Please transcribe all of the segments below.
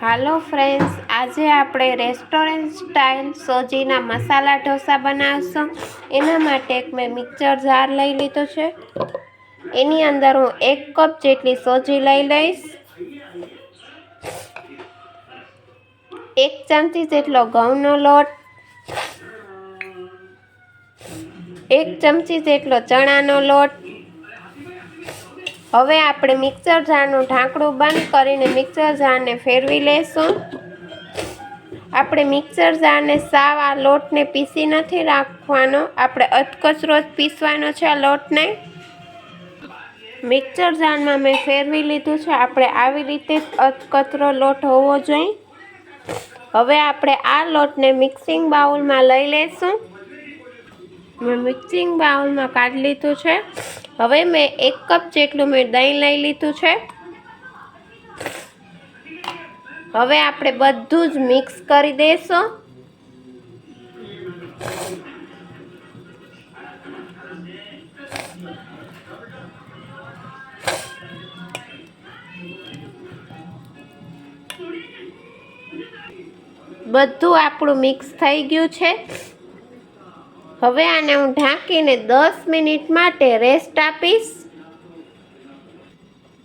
હાલો friends, આજે આપણે restaurant style સોજીના મસાલા ઢોસા બનાવશું. એના માટે એક મેં મિક્સર જાર લઈ લીધો છે. એની અંદર હું એક કપ જેટલી સોજી લઈ લઈશ. એક ચમચી જેટલો ઘઉંનો લોટ. એક ચમચી જેટલો ચણાનો લોટ. હવે આપણે મિક્સર જારનું ઢાંકણું બંધ કરીને મિક્સર જારને ફેરવી લેશું. આપણે મિક્સર જારને સાવ આ લોટને પીસી નથી રાખવાનો. આપણે અધકચરો જ પીસવાનો છે આ લોટને. મિક્સર જારમાં મેં ફેરવી લીધું છે. આપણે આવી રીતે જ અધકચરો લોટ હોવો જોઈએ. હવે આપણે આ લોટને મિક્સિંગ બાઉલમાં લઈ લઈશું મેં મિક્સિંગ બાઉલમાં કાઢી લીધું છે. હવે મેં એક કપ જેટલું મેં દહીં લઈ લીધું છે. હવે આપણે બધું જ મિક્સ કરી દઈશું બધું આપણું મિક્સ થઈ ગયું છે. હવે આને હું ઢાંકીને દસ મિનિટ માટે રેસ્ટ આપીશ.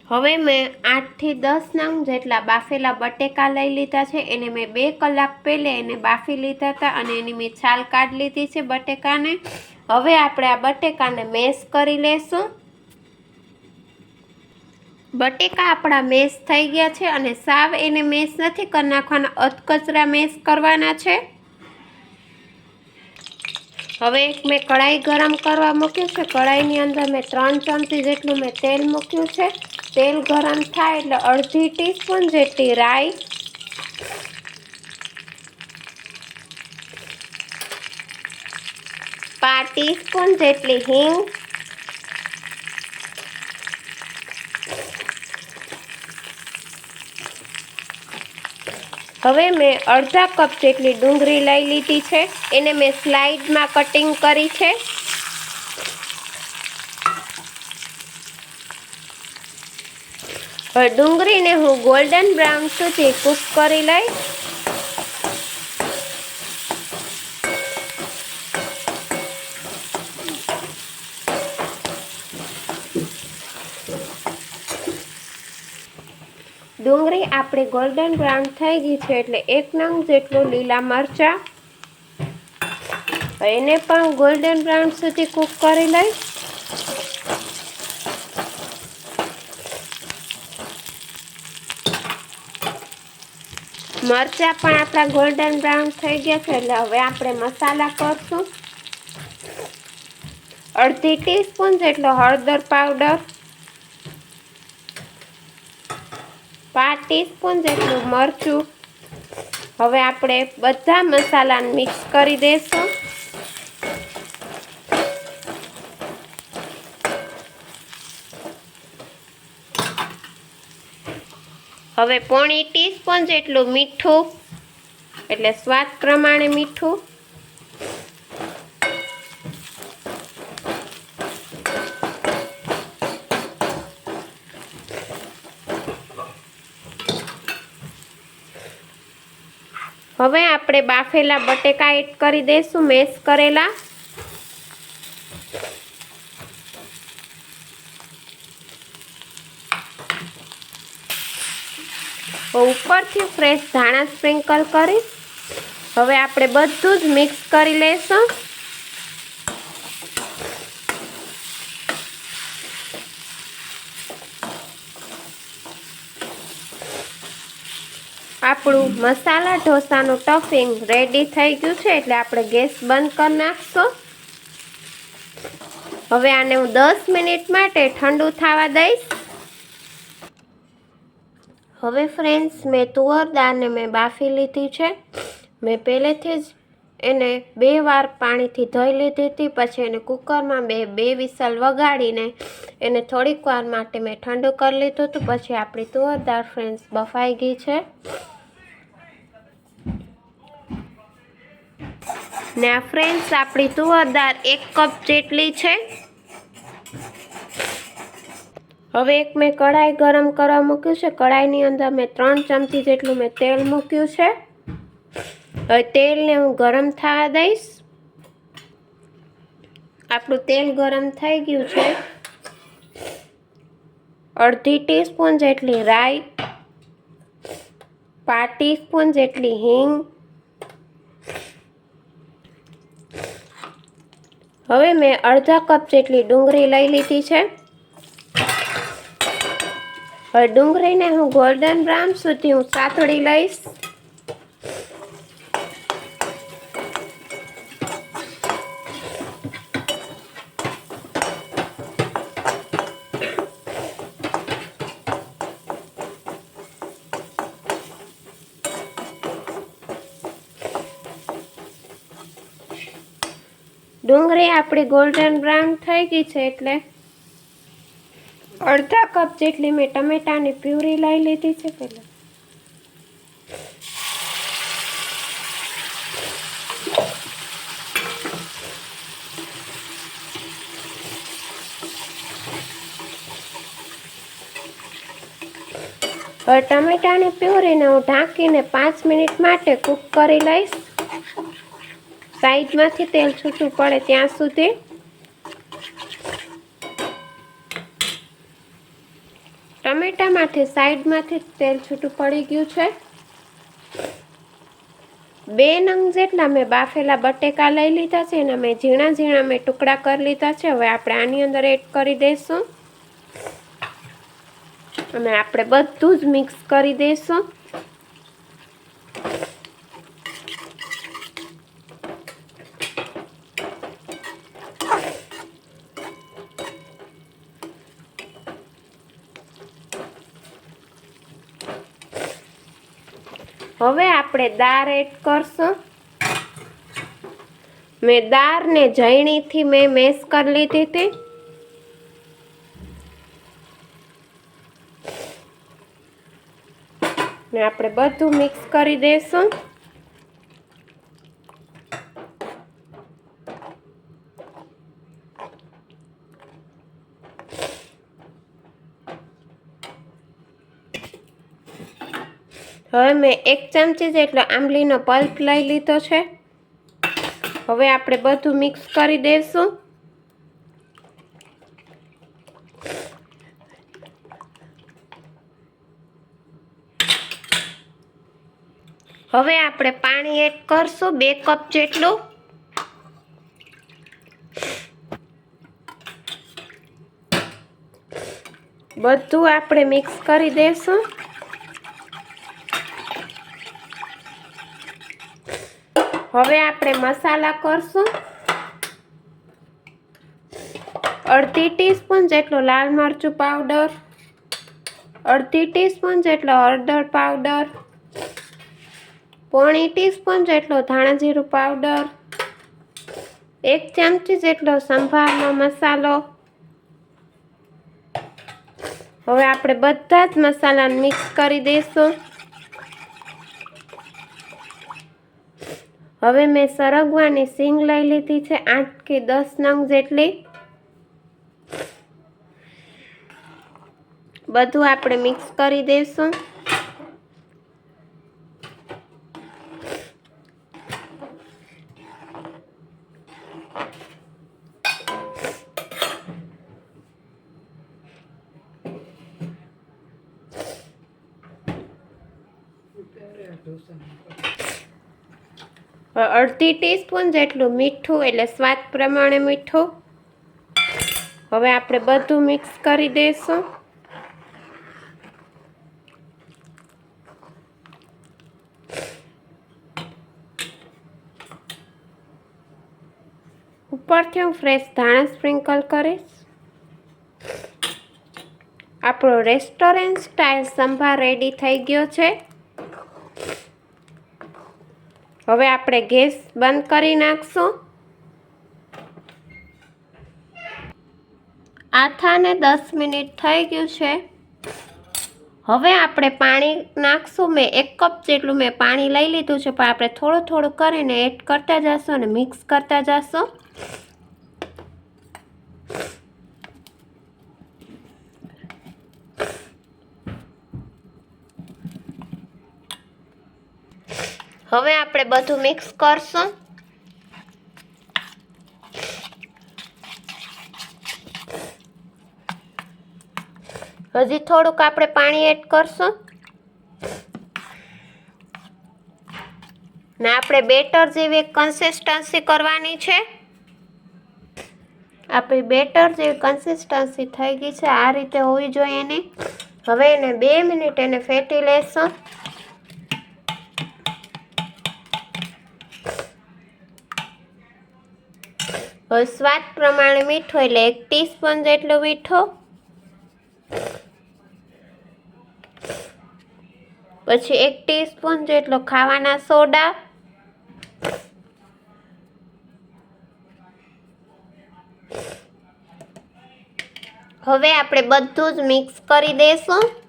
હવે મેં આઠથી દસ નંગ જેટલા બાફેલા બટેકા લઈ લીધા છે. એને મેં બે કલાક પહેલે એને બાફી લીધા હતા અને એની મેં છાલ કાઢી લીધી છે બટેકાને. હવે આપણે આ બટેકાને મેશ કરી લેશું. બટેકા આપણા મેશ થઈ ગયા છે અને સાવ એને મેશ નથી કરી નાખવાના, અધકચરા મેશ કરવાના છે. હવે મેં કઢાઈ ગરમ કરવા મૂક્યું છે. કઢાઈની અંદર મેં ત્રણ ચમચી જેટલું મેં તેલ મૂક્યું છે. તેલ ગરમ થાય એટલે અડધી ટીસ્પૂન જેટલી રાઈ પાંચ ટીસ્પૂન જેટલી હિંગ હવે મેં અડધા કપ જેટલી ડુંગળી લઈ લીધી છે. એને મેં સ્લાઇડમાં કટિંગ કરી છે. હવે ડુંગળીને હું ગોલ્ડન બ્રાઉન સુધી કૂક કરી લઈશ ડુંગળી આપણે ગોલ્ડન બ્રાઉન થઈ ગઈ છે એટલે એક નંગ જેટલું લીલા મરચાં. એને પણ ગોલ્ડન બ્રાઉન સુધી કૂક કરી લઈશ. મરચાં પણ આપણા ગોલ્ડન બ્રાઉન થઈ ગયા છે એટલે હવે આપણે મસાલા કરશું. અડધી ટીસ્પૂન જેટલો હળદર પાવડર. ટીસ્પૂન જેટલું મરચું. હવે આપણે બધા મસાલાને મિક્સ કરી દઈશું હવે પોણી ટીસ્પૂન જેટલું મીઠું, એટલે સ્વાદ પ્રમાણે મીઠું. હવે આપણે બાફેલા બટેકા એડ કરી દઈશું મેશ કરેલા. ઉપરથી ફ્રેશ ધાણા સ્પ્રિંકલ કરી. હવે આપણે બધું જ મિક્સ કરી લઈશું આપણું મસાલા ઢોસાનું ટફિંગ રેડી થઈ ગયું છે એટલે આપણે ગેસ બંધ કરી નાખશું. હવે આને હું દસ મિનિટ માટે ઠંડુ થવા દઈશ. હવે ફ્રેન્ડ્સ મેં તુવર દાળને મેં બાફી લીધી છે. મેં પહેલેથી જ એને બે વાર પાણીથી ધોઈ લીધી હતી, પછી એને કુકરમાં બે બે વિસલ વગાડીને એને થોડીક વાર માટે મેં ઠંડુ કરી લીધું હતું. પછી આપણી તુવર દાળ ફ્રેન્ડ્સ બફાઈ ગઈ છે. ને આ ફ્રેન્ડ્સ, આપણી તુવર દાળ એક કપ જેટલી છે. હવે એક મેં કઢાઈ ગરમ કરવા મૂક્યું છે. કઢાઈની અંદર મેં ત્રણ ચમચી જેટલું મેં તેલ મૂક્યું છે. હવે તેલને હું ગરમ થવા દઈશ. આપણું તેલ ગરમ થઈ ગયું છે. અડધી ટીસ્પૂન જેટલી રાઈ, પાંચ ટીસ્પૂન જેટલી હિંગ હવે મેં અડધા કપ જેટલી ડુંગળી લઈ લીધી છે. હવે ડુંગળીને હું ગોલ્ડન બ્રાઉન સુધી હું સાતળી લઈશ. ડુંગળી આપણી ગોલ્ડન બ્રાઉન થઈ ગઈ છે એટલે અડધા કપ જેટલી મેં ટમેટાની પ્યુરી લઈ લીધી છે પહેલાં. ટમેટાની પ્યુરીને હું ઢાંકીને પાંચ મિનિટ માટે કૂક કરી લઈશ. સાઈડમાંથી તેલ છૂટું પડે ત્યાં સુધી. ટમેટામાંથી સાઈડમાંથી તેલ છૂટું પડી ગયું છે. બે નંગ જેટલા મેં બાફેલા બટેકા લઈ લીધા છે અને મેં ઝીણા ઝીણા મેં ટુકડા કરી લીધા છે. હવે આપણે આની અંદર એડ કરી દઈશું. અને આપણે બધું જ મિક્સ કરી દઈશું. હવે આપણે દાળ એડ કરશું. મેં દાળને જયણીથી મેં મેશ કરી લીધી હતી. ને આપણે બધું મિક્સ કરી દઈશું હવે મેં એક ચમચી જેટલો આંબલીનો પલ્પ લઈ લીધો છે. હવે આપણે બધું મિક્સ કરી દઈશું હવે આપણે પાણી એડ કરશું બે કપ જેટલું. બધું આપણે મિક્સ કરી દઈશું હવે આપણે મસાલા કરશું. અડધી ટીસ્પૂન જેટલો લાલ મરચું પાવડર, અડધી ટીસ્પૂન જેટલો હળદર પાવડર, પોણી ટીસ્પૂન જેટલો ધાણાજીરું પાવડર, એક ચમચી જેટલો સંભારનો મસાલો. હવે આપણે બધા જ મસાલાને મિક્સ કરી દઈશું. હવે મેં સરગવાની સિંગ લઈ લીધી છે આઠ કે દસ નંગ જેટલી. બધું આપણે મિક્સ કરી દઈશું અડધી ટીસ્પૂન જેટલું મીઠું, એટલે સ્વાદ પ્રમાણે મીઠું. હવે આપણે બધું મિક્સ કરી દઈશું. ઉપરથી હું ફ્રેશ ધાણા સ્પ્રિંકલ કરીશ. આપણો રેસ્ટોરન્ટ સ્ટાઇલ સંભાર રેડી થઈ ગયો છે. હવે આપણે ગેસ બંધ કરી નાખશું. આથાને દસ મિનિટ થઈ ગયું છે. હવે આપણે પાણી નાખશું. મેં એક કપ જેટલું મેં પાણી લઈ લીધું છે, પણ આપણે થોડું થોડું કરીને એડ કરતા જશું અને મિક્સ કરતા જશું. હવે આપણે બધું મિક્સ કરશું. હજી થોડુંક આપણે પાણી એડ કરશું. ને આપણે બેટર જેવી કન્સિસ્ટન્સી કરવાની છે. આપણી બેટર જેવી કન્સિસ્ટન્સી થઈ ગઈ છે. આ રીતે હોવી જોઈએ એની હવે એને બે મિનિટ એને ફેટી લેશું. સ્વાદ પ્રમાણે મીઠો એટલે એક ટીસ્પૂન જેટલો મીઠો. પછી એક ટીસ્પૂન જેટલો ખાવાના સોડા. હવે આપણે બધું જ મિક્સ કરી દઈશું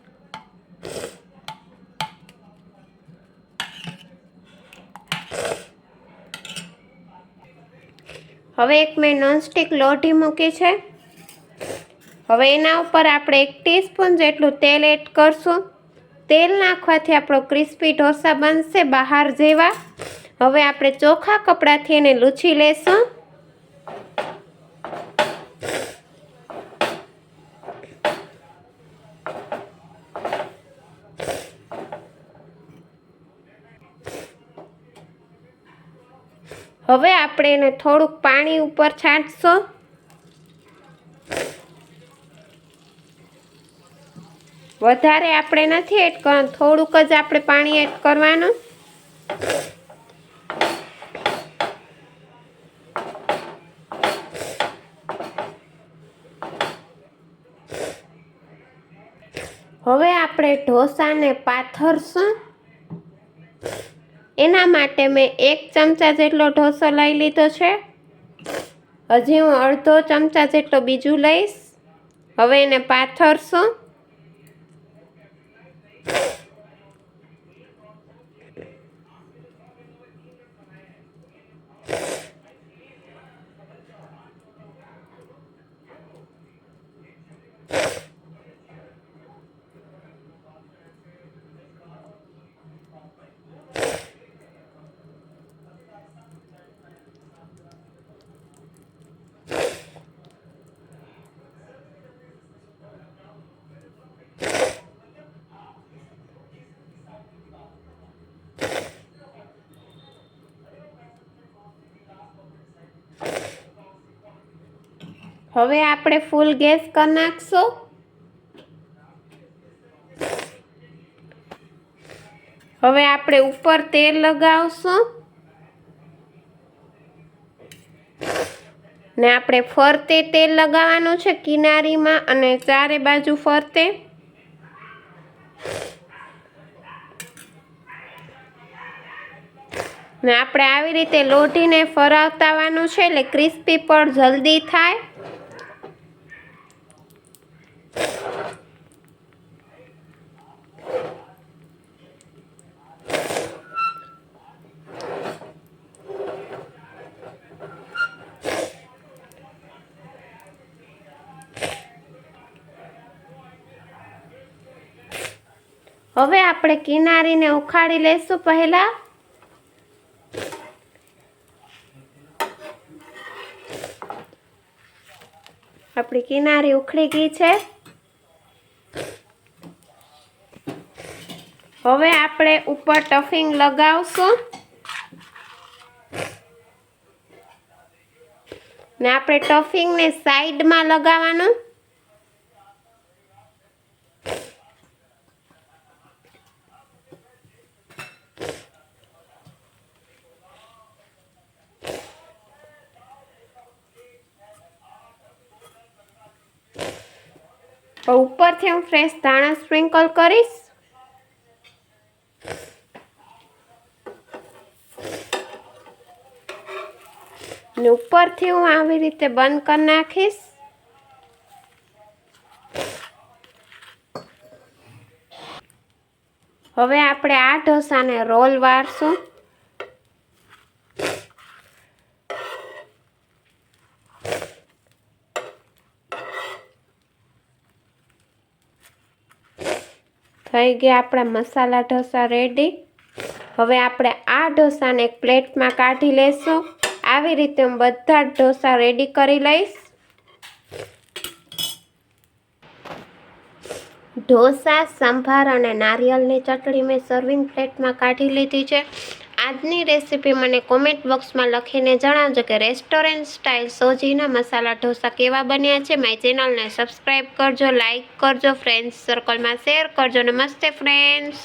હવે એક મેં નોનસ્ટિક લોઢી મૂકી છે. હવે એના ઉપર આપણે એક ટીસ્પૂન જેટલું તેલ એડ કરશું. તેલ નાખવાથી આપણો ક્રિસ્પી ઢોસા બનશે બહાર જેવા. હવે આપણે ચોખા કપડાથી એને લૂછી લેશું. હવે આપણે એને થોડુંક પાણી ઉપર છાંટશો. વધારે આપણે નથી એડ કરવાનું, થોડુંક જ આપણે પાણી એડ કરવાનું. હવે આપણે ઢોસાને પાથરશું. એના માટે મેં એક ચમચા જેટલો ઢોસો લઈ લીધો છે. હજી હું અડધો ચમચા જેટલો બીજું લઈશ. હવે એને પાથરશું. હવે આપણે ફૂલ ગેસ કરી નાખશું. હવે આપણે ઉપર તેલ લગાવશું. ને આપણે ફરતે તેલ લગાવવાનું છે કિનારીમાં અને ચારે બાજુ ફરતે. ને આપણે આવી રીતે લોઢીને ફરાવતાવાનું છે એટલે ક્રિસ્પી પણ જલ્દી થાય. હવે આપણે કિનારીને ઉખાડી લેશું પહેલાં. આપણી કિનારી ઉખડી ગઈ છે. હવે આપણે ઉપર ટફિંગ લગાવશું. ને આપણે ટફિંગને સાઈડમાં લગાવવાનું હવે ઉપરથી હું ફ્રેશ ધાણા સ્પ્રિંકલ કરીશ. ને ઉપરથી હું આવી રીતે બંધ કરી નાખીશ. હવે આપણે આ ઢોસાને રોલ વાળશું થઈ ગયા, આપણા મસાલા ઢોસા રેડી હવે આપણે આ ઢોસાને એક પ્લેટમાં કાઢી લેશું. આવી રીતે હું બધા ઢોસા રેડી કરી લઈશ. ઢોસા, સંભાર અને નારિયેળની ચટણી મેં સર્વિંગ પ્લેટમાં કાઢી લીધી છે. આજની રેસીપી મને કોમેન્ટ બોક્સમાં લખીને જણાવજો કે રેસ્ટોરન્ટ સ્ટાઇલ સોજીના મસાલા ઢોસા કેવા બન્યા છે. મારી ચેનલને સબસ્ક્રાઈબ કરજો લાઇક કરજો ફ્રેન્ડ્સ સર્કલમાં શેર કરજો નમસ્તે ફ્રેન્ડ્સ